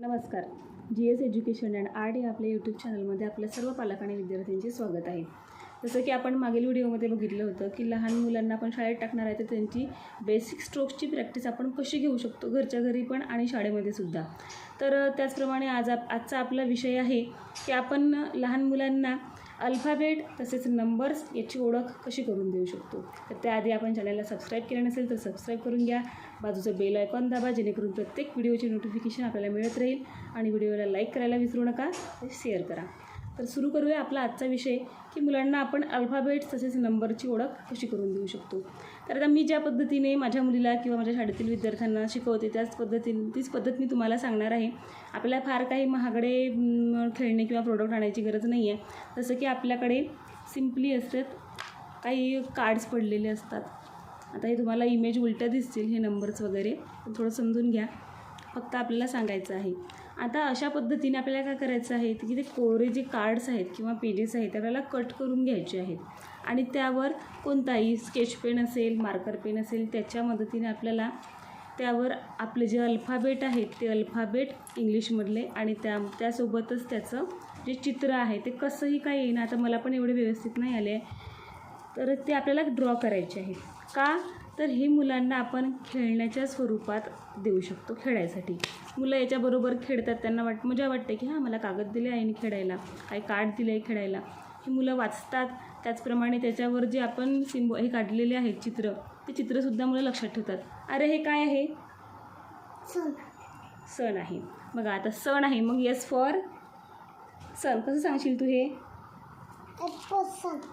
नमस्कार. G S education and art या आपल्या यूट्यूब चॅनलमध्ये आपल्या सर्व पालक आणि विद्यार्थ्यांचे स्वागत आहे. जसं की आपण मागील व्हिडिओमध्ये बघितलं होतं की लहान मुलांना आपण शाळेत टाकणार आहे तर त्यांची बेसिक स्ट्रोक्सची प्रॅक्टिस आपण कशी घेऊ शकतो? घरच्या घरी पण आणि शाळेमध्ये सुद्धा. तर त्याचप्रमाणे आज आप आजचा आपला विषय आहे की आपण लहान मुलांना अल्फाबेट तसेच नंबर्स याची ओळख कशी करून देऊ शकतो? तर त्याआधी आपण चॅनलला सबस्क्राईब केलं नसेल तर सबस्क्राईब करून घ्या. बाजूचं बेल आयकॉन दाबा जेणेकरून प्रत्येक व्हिडिओची नोटिफिकेशन आपल्याला मिळत राहील. आणि व्हिडिओला लाईक करायला विसरू नका शेअर करा. तर सुरू करूया आपला आजचा विषय की मुलांना आपण अल्फाबेट्स तसेच नंबरची ओळख कशी करून देऊ शकतो. तर आता मी ज्या पद्धतीने माझ्या मुलीला किंवा माझ्या शाळेतील विद्यार्थ्यांना शिकवते त्याच पद्धतीने तीच पद्धत मी तुम्हाला सांगणार आहे. आपल्याला फार काही महागडे खेळणे किंवा प्रोडक्ट आणायची गरज नाही आहे जसं की आपल्याकडे सिम्पली असतात काही कार्ड्स पडलेले असतात. आता हे तुम्हाला इमेज उलट्या दिसतील हे नंबर्स वगैरे. थोडं समजून घ्या. फक्त आपल्याला सांगायचं आहे. आता अशा पद्धतीने आपल्याला काय करायचं आहे की ते कोरे जे कार्ड्स आहेत किंवा पेजेस आहेत त्याला आपल्याला कट करून घ्यायचे आहेत. आणि त्यावर कोणताही स्केच पेन असेल मार्कर पेन असेल त्याच्या मदतीने आपल्याला त्यावर आपले जे अल्फाबेट आहेत ते अल्फाबेट इंग्लिशमधले आणि त्या त्यासोबतच त्याचं जे चित्र आहे ते कसंही काय येईना आता मला पण एवढे व्यवस्थित नाही आले. तर ते आपल्याला ड्रॉ करायचे आहे का? तर हे मुलांना आपण खेळण्याच्या स्वरूपात देऊ शकतो खेळायसाठी. मुलं याच्याबरोबर खेळतात त्यांना वाट मजा वाटते की हां मला कागद दिले आहे खेळायला काही कार्ड दिले आहे खेळायला. हे मुलं वाचतात त्याचप्रमाणे त्याच्यावर जे आपण सिम्बो हे काढलेले आहेत चित्र ते चित्रसुद्धा मुलं लक्षात ठेवतात. अरे हे काय आहे? सण. आहे. बघा आता सण आहे. मग येस फॉर सण. कसं सांगशील तू हे?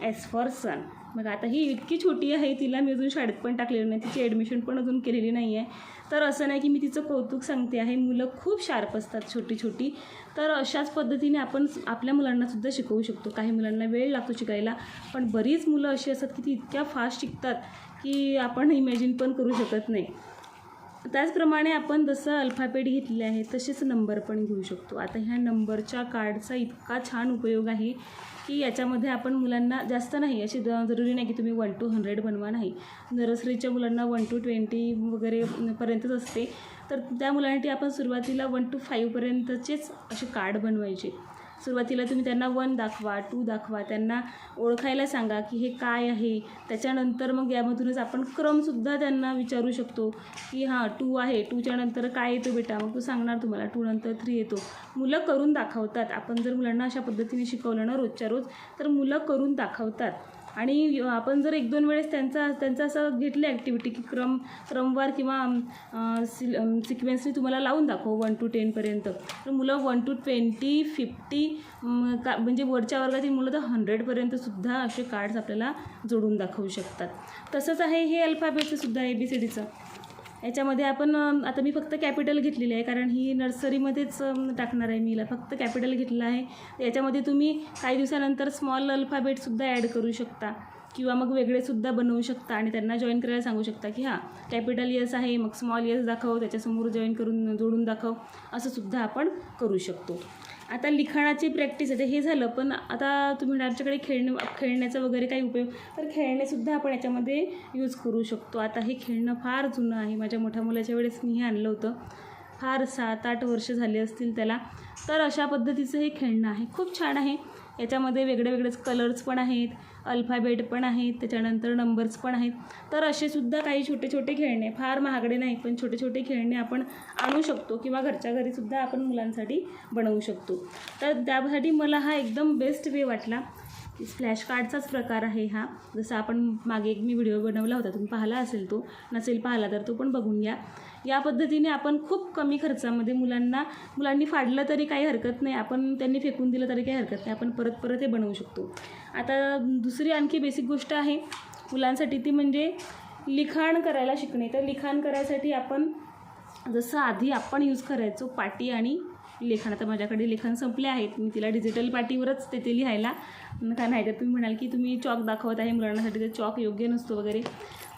एस फॉर सन मग आता ही इतकी छोटी आहे तिला मी अजून शाळेत पण टाकलेली नाही तिची ॲडमिशन पण अजून केलेली नाही आहे तर असं नाही की मी तिचं कौतुक सांगते आहे मुलं खूप शार्प असतात छोटी छोटी. तर अशाच पद्धतीने आपण आपल्या मुलांनासुद्धा शिकवू शकतो. काही मुलांना वेळ लागतो शिकायला पण बरीच मुलं अशी असतात की ती इतक्या फास्ट शिकतात की आपण इमॅजिन पण करू शकत नाही. त्याचप्रमाणे आपण जसं अल्फाबेट घेतले आहे तसेच नंबर पण घेऊ शकतो. आता ह्या नंबरच्या कार्डचा इतका छान उपयोग आहे की याच्यामध्ये आपण मुलांना जास्त नाही अशी जरुरी नाही की तुम्ही वन टू हंड्रेड बनवा नाही. नर्सरीच्या मुलांना वन टू ट्वेंटी वगैरे पर्यंतच असते. तर त्या मुलांसाठी आपण सुरुवातीला वन टू फाईव्हपर्यंतचेच असे कार्ड बनवायचे. सुरुवातीला तुम्ही त्यांना वन दाखवा टू दाखवा त्यांना ओळखायला सांगा की हे काय आहे. त्याच्यानंतर मग यामधूनच आपण क्रमसुद्धा त्यांना विचारू शकतो की हां टू आहे. टूच्या नंतर काय येतो बेटा? मग तू सांगणार तुम्हाला. टू नंतर थ्री येतो. मुलं करून दाखवतात. आपण जर मुलांना अशा पद्धतीने शिकवलं ना रोजच्या रोज तर मुलं करून दाखवतात. आणि आपण जर एक दोन वेळेस त्यांचा त्यांचा असं घेतलं ॲक्टिव्हिटी की क्रम क्रमवार किंवा अं, सि सिक्वेन्सनी तुम्हाला लावून दाखव वन टू टेनपर्यंत तर मुलं वन टू ट्वेंटी फिफ्टी का म्हणजे वरच्या वर्गातील मुलं तर हंड्रेडपर्यंतसुद्धा असे कार्ड्स आपल्याला जोडून दाखवू शकतात. तसंच आहे हे अल्फाबेटचं सुद्धा ए बी सी डीचं याच्यामध्ये आपण आता मी फक्त कॅपिटल घेतलेली आहे कारण ही नर्सरीमध्येच टाकणार आहे मीला फक्त कॅपिटल घेतलं आहे. याच्यामध्ये तुम्ही काही दिवसानंतर स्मॉल अल्फाबेटसुद्धा ॲड करू शकता. किंवा मग वेगळेसुद्धा बनवू शकता आणि त्यांना जॉईन करायला सांगू शकता की हां कॅपिटल यस आहे मग स्मॉल यस दाखव त्याच्यासमोर जॉईन करून जोडून दाखव. असंसुद्धा आपण करू शकतो. आता लिखाणाची प्रॅक्टिस आहे हे झालं पण आता तुम्ही आमच्याकडे खेळणं खेळण्याचा वगैरे काही उपयोग तर खेळणेसुद्धा आपण याच्यामध्ये यूज करू शकतो. आता हे खेळणं फार जुनं आहे. माझ्या मोठ्या मुलाच्या वेळेस मी हे आणलं होतं. फार सात आठ वर्ष झाले असतील त्याला. तर अशा पद्धतीचं हे खेळणं आहे. खूप छान आहे. याच्यामध्ये वेगळे वेगळेच कलर्स पण आहेत अल्फाबेट पण आहेत त्याच्यानंतर नंबर्स पण आहेत. तर असे सुद्धा काही छोटे छोटे खेळणे फार महागडे नाही पण छोटे छोटे खेळणे आपण आणू शकतो किंवा घरच्या घरीसुद्धा आपण मुलांसाठी बनवू शकतो. तर त्यासाठी मला हा एकदम बेस्ट वे वाटला. स्प्लॅश कार्डचाच प्रकार आहे हा. जसं आपण मागे एक मी व्हिडिओ बनवला होता तुम्ही पाहिला असेल तो. नसेल पाहिला तर तो पण बघून घ्या. या पद्धतीने आपण खूप कमी खर्चामध्ये मुलांना मुलांनी फाडलं तरी काही हरकत नाही. आपण त्यांनी फेकून दिलं तरी काही हरकत नाही. आपण परत परत हे बनवू शकतो. आता दुसरी आणखी बेसिक गोष्ट आहे मुलांसाठी ती म्हणजे लिखाण करायला शिकणे. तर लिखाण करायसाठी आपण जसं आधी आपण यूज करायचो पाटी आणि लेखन आता माझ्याकडे लेखन संपले आहेत. मी तिला डिजिटल पाटीवरच तेथे लिहायला का नाही तर तुम्ही म्हणाल की तुम्ही चॉक दाखवत आहे मुलांसाठी तर चॉक योग्य नसतो वगैरे.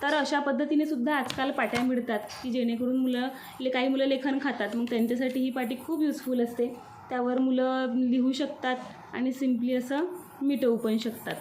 तर अशा पद्धतीने सुद्धा आजकाल पाट्या मिळतात की जेणेकरून मुलं ले काही मुलं लेखन खातात. मग त्यांच्यासाठी ही पाटी खूप युजफुल असते. त्यावर मुलं लिहू शकतात आणि सिम्पली असं मिटवू पण शकतात.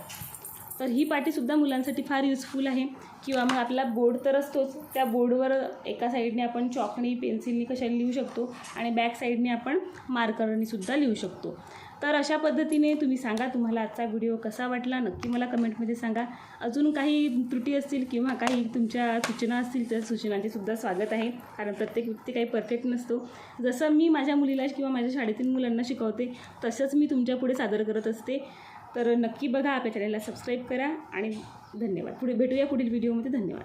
तर ही पाटीसुद्धा मुलांसाठी फार युजफुल आहे. किंवा मग आपला बोर्ड तर असतोच. त्या बोर्डवर एका साईडने आपण चॉकनी पेन्सिलनी कशाने लिहू शकतो आणि बॅक साईडने आपण मार्करनीसुद्धा लिहू शकतो. तर अशा पद्धतीने तुम्ही सांगा तुम्हाला आजचा व्हिडिओ कसा वाटला. नक्की मला कमेंटमध्ये सांगा. अजून काही त्रुटी असतील किंवा काही तुमच्या सूचना असतील तर सूचनांचे सुद्धा स्वागत आहे. कारण प्रत्येक व्यक्ती काही परफेक्ट नसतो. जसं मी माझ्या मुलीला किंवा माझ्या शाळेतील मुलांना शिकवते तसंच मी तुमच्यापुढे सादर करत असते. तर नक्की बघा आपल्या चॅनलला सबस्क्राईब करा आणि धन्यवाद. पुढे भेटूया पुढील व्हिडिओमध्ये धन्यवाद.